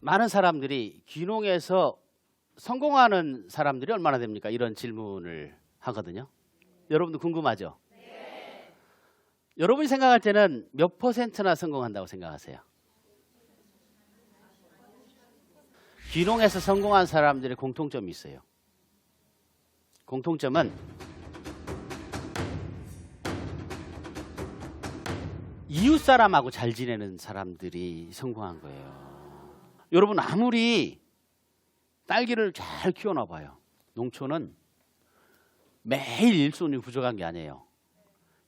많은 사람들이 귀농에서 성공하는 사람들이 얼마나 됩니까? 이런 질문을 하거든요. 여러분도 궁금하죠? 여러분이 생각할 때는 몇 퍼센트나 성공한다고 생각하세요? 귀농에서 성공한 사람들의 공통점이 있어요. 공통점은 이웃 사람하고 잘 지내는 사람들이 성공한 거예요. 여러분 아무리 딸기를 잘 키워놔 봐요. 농촌은 매일 일손이 부족한 게 아니에요.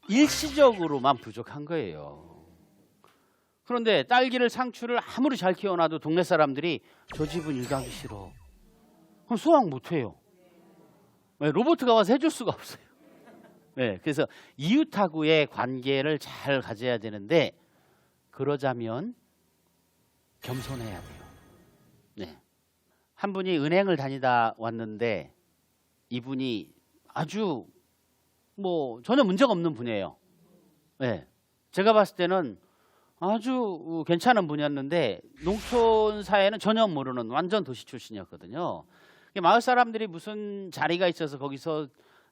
일시적으로만 부족한 거예요. 그런데 딸기를 상추를 아무리 잘 키워놔도 동네 사람들이 저 집은 일 가기 싫어. 그럼 수확 못 해요. 네, 로봇가 와서 해줄 수가 없어요. 네, 그래서 이웃하고의 관계를 잘 가져야 되는데 그러자면 겸손해야 돼요. 네. 한 분이 은행을 다니다 왔는데 이분이 아주 뭐 전혀 문제가 없는 분이에요. 네. 제가 봤을 때는 아주 괜찮은 분이었는데 농촌 사회는 전혀 모르는 완전 도시 출신이었거든요. 마을 사람들이 무슨 자리가 있어서 거기서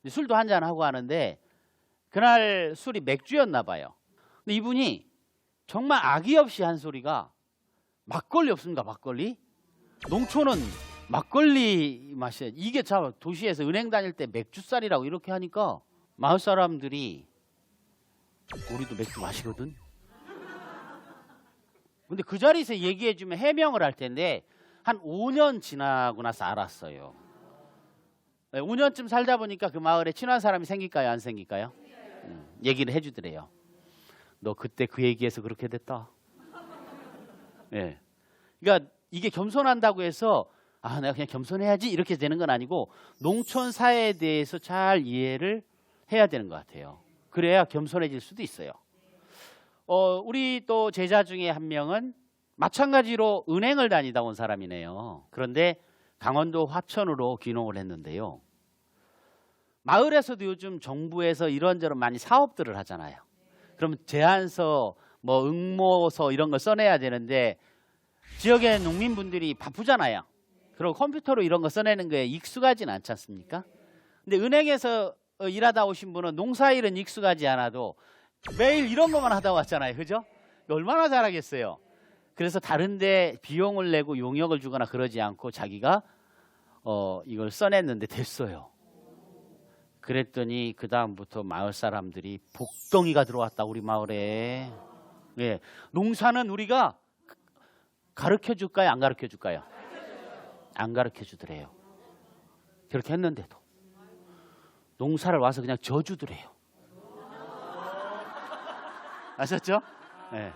술도 한잔 하고 하는데 그날 술이 맥주였나 봐요. 근데 이분이 정말 악의 없이 한 소리가 막걸리 없습니까? 막걸리? 농촌은 막걸리 마셔. 이게 참 도시에서 은행 다닐 때 맥주살이라고 이렇게 하니까 마을 사람들이 우리도 맥주 마시거든. 근데 그 자리에서 얘기해 주면 해명을 할 텐데 한 5년 지나고 나서 알았어요. 네, 5년쯤 살다 보니까 그 마을에 친한 사람이 생길까요? 안 생길까요? 음, 얘기를 해주더래요. 너 그때 그 얘기해서 그렇게 됐다. 예. 그러니까 이게 겸손한다고 해서 아 내가 그냥 겸손해야지 이렇게 되는 건 아니고 농촌 사회에 대해서 잘 이해를 해야 되는 것 같아요. 그래야 겸손해질 수도 있어요. 어, 우리 또 제자 중에 한 명은 마찬가지로 은행을 다니다 온 사람이네요. 그런데 강원도 화천으로 귀농을 했는데요. 마을에서도 요즘 정부에서 이런저런 많이 사업들을 하잖아요. 그럼 제안서, 뭐 응모서 이런 걸 써내야 되는데 지역의 농민분들이 바쁘잖아요. 그리고 컴퓨터로 이런 거 써내는 거에 익숙하진 않지 않습니까? 근데 은행에서 어, 일하다 오신 분은 농사일은 익숙하지 않아도 매일 이런 것만 하다 왔잖아요. 그죠? 얼마나 잘하겠어요. 그래서 다른데 비용을 내고 용역을 주거나 그러지 않고 자기가 어, 이걸 써냈는데 됐어요. 그랬더니 그 다음부터 마을 사람들이 복덩이가 들어왔다 우리 마을에. 예, 농사는 우리가 가르쳐 줄까요? 안 가르쳐 줄까요? 안 가르쳐 주더래요. 그렇게 했는데도 농사를 와서 그냥 져주더래요. 아셨죠? 예.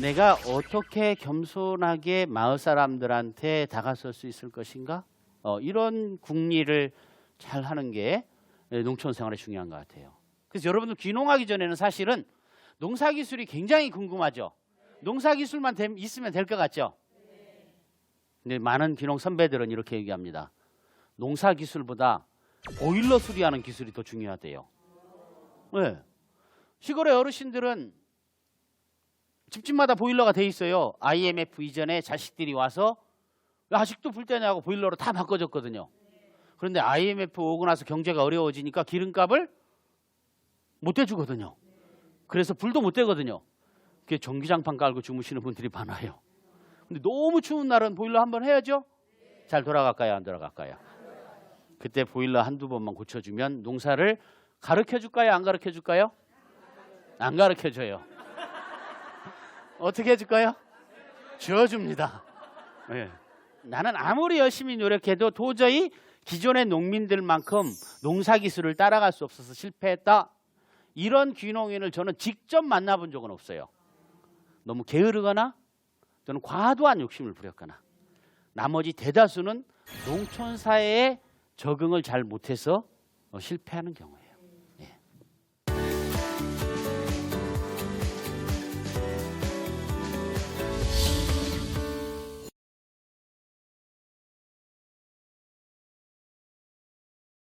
내가 어떻게 겸손하게 마을 사람들한테 다가설 수 있을 것인가? 어, 이런 궁리를 잘 하는 게 농촌 생활에 중요한 것 같아요. 그래서 여러분들 귀농하기 전에는 사실은 농사 기술이 굉장히 궁금하죠. 농사 기술만 됨- 있으면 될 것 같죠. 근데 많은 귀농 선배들은 이렇게 얘기합니다. 농사 기술보다 보일러 수리하는 기술이 더 중요하대요. 네. 시골의 어르신들은 집집마다 보일러가 돼 있어요. IMF 이전에 자식들이 와서 왜 아직도 불 때냐고 보일러로 다 바꿔줬거든요. 그런데 IMF 오고 나서 경제가 어려워지니까 기름값을 못 대주거든요. 그래서 불도 못 대거든요. 그게 전기장판 깔고 주무시는 분들이 많아요. 근데 너무 추운 날은 보일러 한번 해야죠. 잘 돌아갈까요? 안 돌아갈까요? 그때 보일러 한두 번만 고쳐주면 농사를 가르쳐 줄까요? 안 가르쳐 줄까요? 안 가르쳐 줘요. 어떻게 해줄까요? 지어줍니다. 예. 나는 아무리 열심히 노력해도 도저히 기존의 농민들만큼 농사 기술을 따라갈 수 없어서 실패했다. 이런 귀농인을 저는 직접 만나본 적은 없어요. 너무 게으르거나 또는 과도한 욕심을 부렸거나 나머지 대다수는 농촌 사회에 적응을 잘 못해서 어, 실패하는 경우예요.